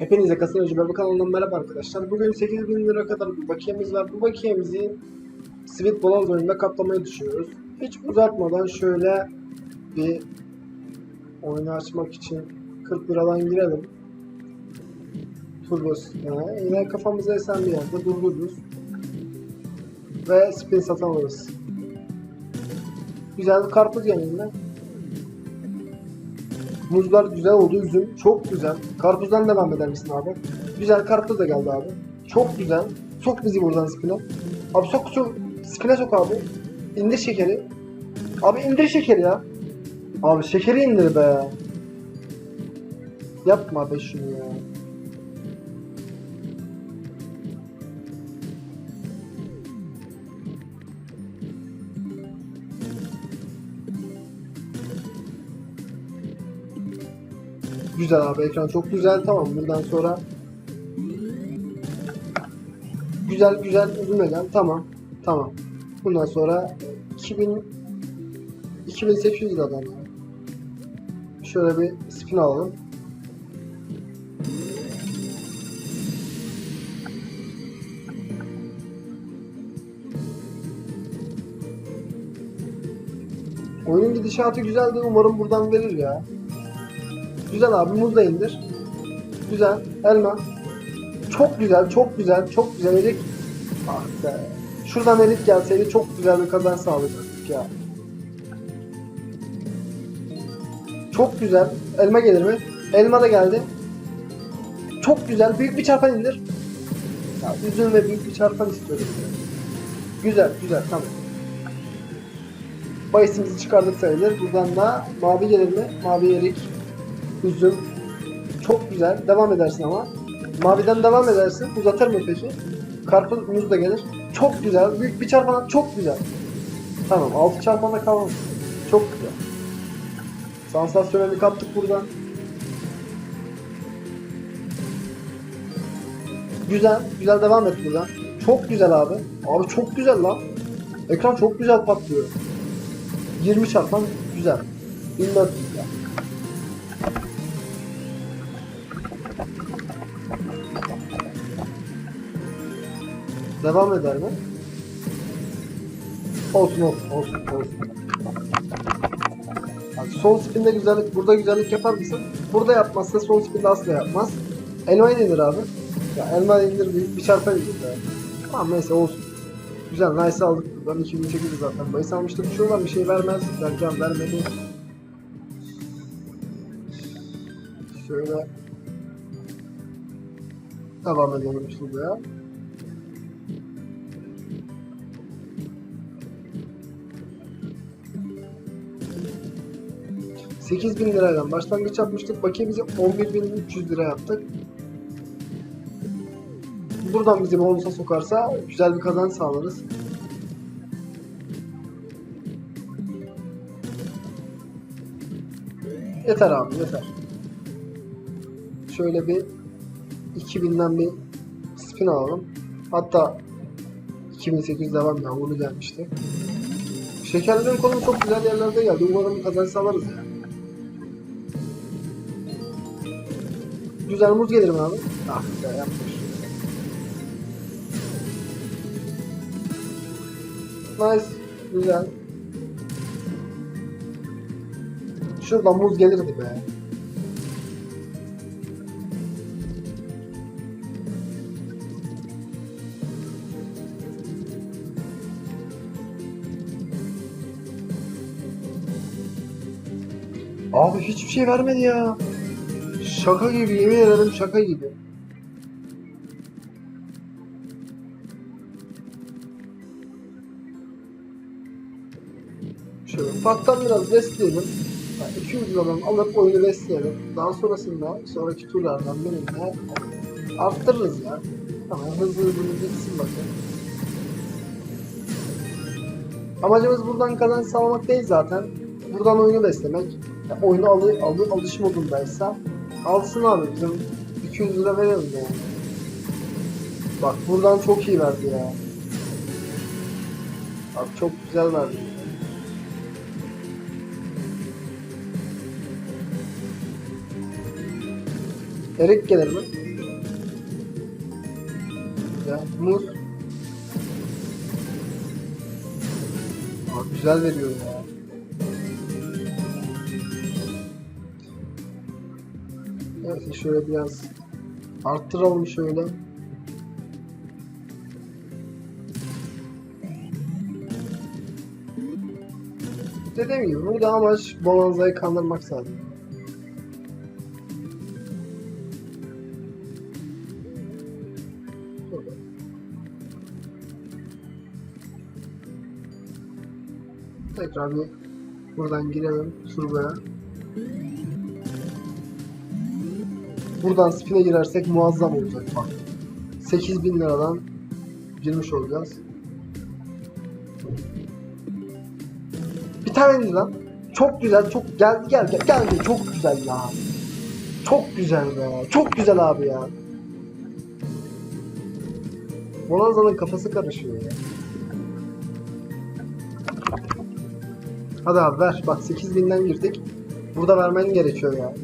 Hepinize Kasım Hoca Baba kanalından merhaba arkadaşlar. Bugün 8000 lira kadar bir bakiyemiz var. Bu bakiyemizi Sweet Bonanza oyununda kaplamayı düşünüyoruz. Hiç uzatmadan şöyle bir oyunu açmak için 40 liradan girelim. Turbo yani yine kafamıza esen bir yerde durdururuz. Ve spin satın alırız. Güzel bir karpuz yanında. Muzlar güzel oldu. Üzüm çok güzel. Karpuzdan devam eder misin abi? Güzel karpuz da geldi abi. Çok güzel. Sok bizi buradan spine. Abi sok sok. Spine sok abi. İndir şekeri. Abi indir şekeri ya. Abi şekeri indir be. Yapma be şunu ya. Güzel abi ekran çok güzel. Tamam buradan sonra güzel güzel uzun eden tamam tamam. Bundan sonra 2000 2800 liradan şöyle bir spin alalım. Oyunun gidişatı güzeldi umarım buradan verir ya. Güzel abi muz da indir. Güzel. Elma. Çok güzel, çok güzel, çok güzel erik. Ah be. Şuradan erik gelseydi çok güzel bir kazanç sağlayacaktık ya. Çok güzel. Elma gelir mi? Elma da geldi. Çok güzel. Büyük bir çarpan indir. Ya, üzüm ve büyük bir çarpan istiyorum. Güzel, güzel. Tamam. Bayisimizi çıkardık sayılır. Buradan da mavi gelir mi? Mavi erik üzüm. Çok güzel. Devam edersin ama. Maviden devam edersin. Uzatır mı peki? Karpuz muz da gelir. Çok güzel. Büyük bir çarpana çok güzel. Tamam. 6 çarpana kalmış. Çok güzel. Sansasyoneli kaptık buradan. Güzel. Güzel devam et buradan. Çok güzel abi. Abi çok güzel lan. Ekran çok güzel patlıyor. 20 çarpan güzel. 1400 ya. Devam eder mi? Olsun olsun olsun olsun. Yani son spinde güzellik, burada güzellik yapar mısın? Burada yapmazsa son spinde asla yapmaz. Elma indir abi. Ya elma indir bir, bir çarpan indir ya. Tamam neyse olsun. Güzel nice aldık buradan 2800 zaten. Bayıs almıştık şuradan bir şey vermez. Vereceğim vermedi. Şöyle devam edelim şuraya. 8000 lirayla başlangıç yapmıştık. Bakiyemizi 11.300 lira yaptık. Buradan bizi bonusa sokarsa güzel bir kazanç sağlarız. Yeter abi yeter. Şöyle bir 2000'den bir spin alalım. Hatta 2800 devam ya bunu gelmişti. Şekerlerin konu çok güzel yerlerde geldi. Umarım kazanç sağlarız ya. Güzel muz gelir mi abi? Ah güzel yapmış. Nice. Güzel. Şuradan muz gelirdi be. Abi hiçbir şey vermedi ya. Şaka gibi yemin ederim şaka gibi. Şöyle ufaktan biraz besleyelim. Yani 200 liradan alıp oyunu besleyelim. Daha sonrasında sonraki turlardan benimle arttırırız ya. Tamam hızlı hızlı gitsin bakın. Amacımız buradan kazanç sağlamak değil zaten. Buradan oyunu beslemek. Yani oyunu alı, alı, alış modundaysa alsın abi bizim 200 lira verelim yani. Bak buradan çok iyi verdi ya. Bak çok güzel verdi. Erik gelir mi? ya. Muz. Abi güzel veriyor ya. Evet şöyle biraz arttıralım şöyle. Dediğim gibi burada amaç Bonanza'yı kandırmak sadece. Tekrar bir buradan girelim turbaya. Buradan spin'e girersek muazzam olacak bak. 8000 liradan girmiş olacağız. Bir tane indi lan. Çok güzel, çok geldi geldi geldi. Çok güzel ya. Çok güzel be. Çok güzel abi ya. Bonanza'nın kafası karışıyor ya. Hadi abi ver. Bak 8000'den girdik. Burada vermen gerekiyor ya.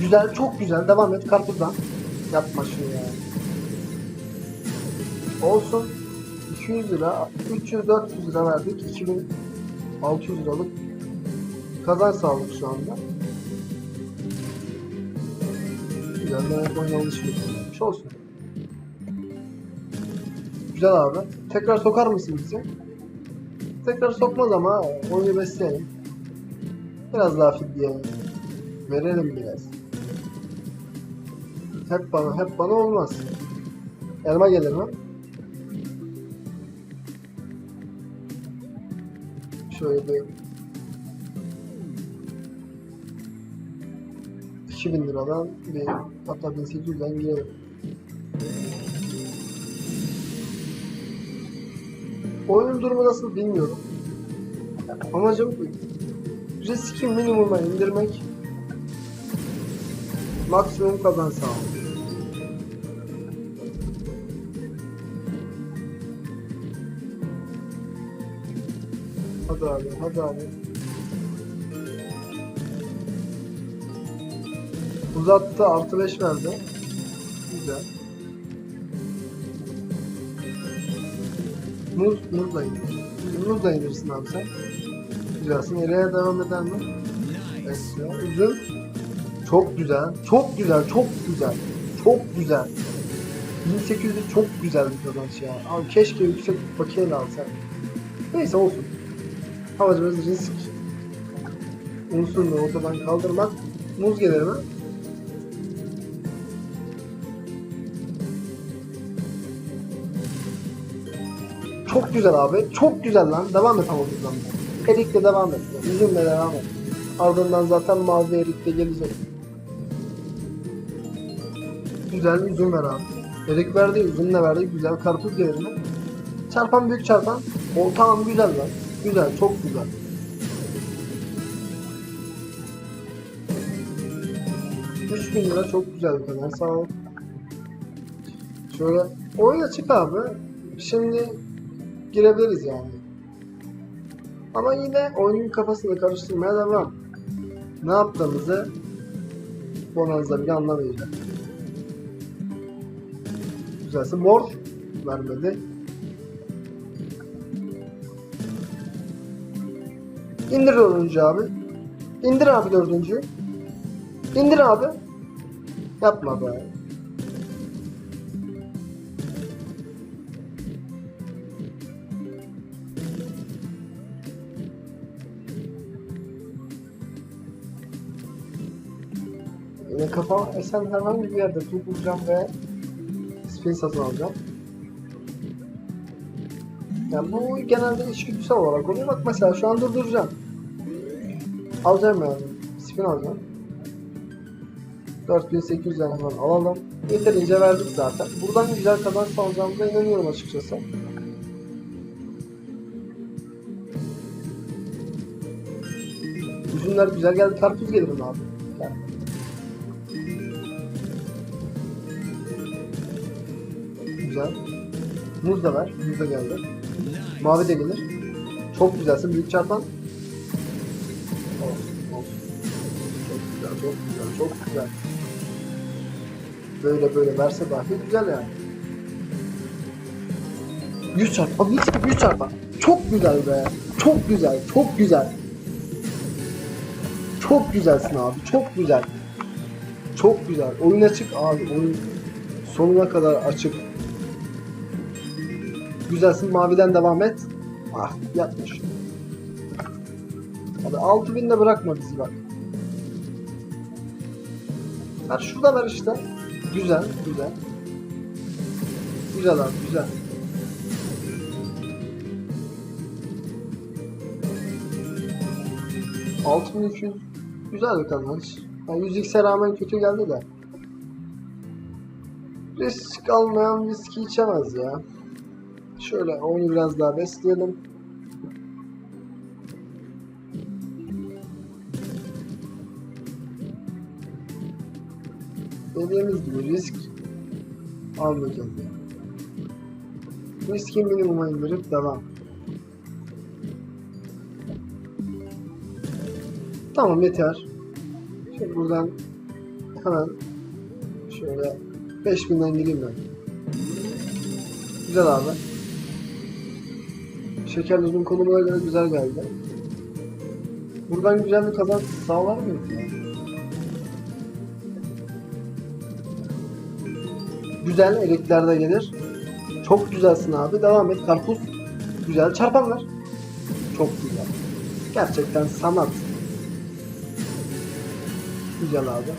Güzel, çok güzel. Devam et karpuzdan. Yapma şunu ya. Olsun. 200 lira, 300-400 lira verdik. 2600 liralık kazanç sağladık şu anda. Güzel, ben yanlış bir yapmış olsun. Güzel abi. Tekrar sokar mısın bizi? Tekrar sokmaz ama oyunu besleyelim. Biraz daha fidye verelim biraz. Hep bana, hep bana olmaz. Elma gelir mi? Şöyle bir 2000 liradan bir hatta 1800'den girelim. Oyunun durumu nasıl bilmiyorum. Amacım riski minimuma indirmek maksimum kazanç sağlamak. Hadi abi, hadi abi. Uzattı, artı 5 verdi. Güzel. Muz, muz da indir. Muz da indirsin abi sen. Güzelsin. Nereye devam eder mi? Evet. Üzüm. Çok güzel. Çok güzel. Çok güzel. Çok güzel. 1800 çok güzel bir kazanç ya. Abi keşke yüksek bakiyeyle alsak. Neyse olsun. Amacımız risk unsurunu ortadan kaldırmak. Muz gelir mi? Çok güzel abi. Çok güzel lan. Devam et ama buradan. Erik'le devam et. Üzümle devam et. Ardından zaten mavi erik de gelecek. Güzel üzüm ver abi. Erik verdi, üzüm de verdi. Güzel karpuz gelir mi? Çarpan büyük çarpan. O tamam güzel lan. Güzel, çok güzel. Üç bin lira çok güzel bir kadar. Sağ ol. Şöyle oyuna çık abi. Şimdi girebiliriz yani. Ama yine oyunun kafasını karıştırmaya devam. Ne yaptığımızı Bonanza bile anlamayacak. Güzelse mor vermedi. İndir dördüncü abi. İndir abi dördüncüyü. İndir abi. Yapma be. Yine kafam esen herhangi bir yerde tutulacağım ve spin satın alacağım. Yani bu genelde içgüdüsel olarak oluyor. Bak mesela şu an durduracağım. Alacağım yani. Spin alacağım. 4800 hemen alalım. Yeterince verdik zaten. Buradan güzel kazanç sağlayacağımıza inanıyorum açıkçası. Üzümler güzel geldi. Karpuz gelir mi abi? Gel. Güzel. Muz da ver. Muz da geldi. Mavi de gelir. Çok güzelsin. Büyük çarpan. Çok güzel, çok güzel, çok güzel. böyle böyle verse dahi güzel yani. 100 çarpı. Abi mis gibi 100 çarpı. Çok güzel be. Çok güzel. Çok güzel. Çok güzelsin abi. Çok güzel. Çok güzel. Oyun açık abi. Oyun sonuna kadar açık. Güzelsin. Maviden devam et. Ah yatmış. Abi 6000 de bırakma bizi bak. Ha şurada ver işte. Güzel, güzel. Güzel abi, güzel. Altı bin iki yüz güzel bir kazanç. Yani 100x'e rağmen kötü geldi de. Risk almayan viski içemez ya. Şöyle onu biraz daha besleyelim. Dediğimiz gibi risk almayacağız yani. Riski minimuma indirip devam. Tamam yeter. Şimdi buradan hemen şöyle 5000'den gireyim ben. Güzel abi. Şeker uzun konumuna göre güzel geldi. Buradan güzel bir kazanç sağlar ya? Güzel elekler de gelir. Çok güzelsin abi. Devam et. Karpuz. Güzel. Çarpan ver. Çok güzel. Gerçekten sanat. Güzel abi.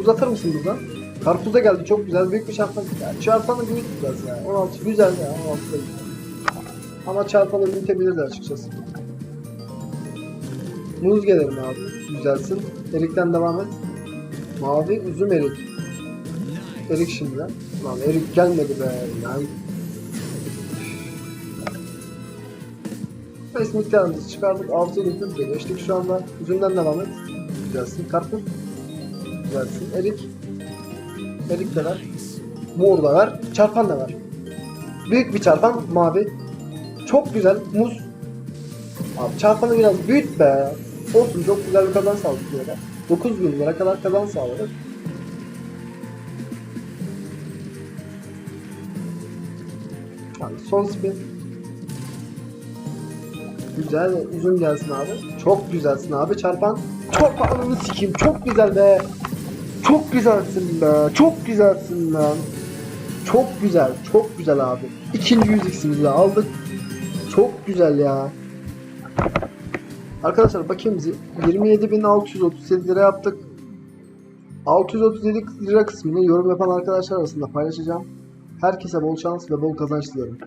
Uzatır mısın buradan? Karpuza geldi çok güzel. Büyük bir çarpan. Yani çarpanı büyük biraz ya. 16 güzel ya. 16 da güzel. Ama çarpanı büyütebilirdi açıkçası. Muz gelelim abi. Güzelsin. Erik'ten devam et. Mavi üzüm erik. Erik şimdi. Lan erik gelmedi be. Yani. Beş miktarımızı çıkardık. 6 litre geçtik. Şu anda üzümden devam et. Güzelsin. Karpuz. Güzelsin. Erik. Erik de ver. Mor da ver. Çarpan da ver. Büyük bir çarpan. Mavi. Çok güzel. Muz. Abi çarpanı biraz büyüt be. Olsun çok güzel bir kazanç sağladık yine. 9000 lira kadar kazanç sağladık. Abi son spin. Güzel uzun gelsin abi. Çok güzelsin abi çarpan. Çok ananı sikeyim çok güzel be. Çok güzelsin be. Çok güzelsin lan. Çok güzel. Çok güzel abi. İkinci 100x'imizi de aldık. Çok güzel ya. Arkadaşlar bakayım bizi 27.637 lira yaptık. 637 lira kısmını yorum yapan arkadaşlar arasında paylaşacağım. Herkese bol şans ve bol kazanç diliyorum.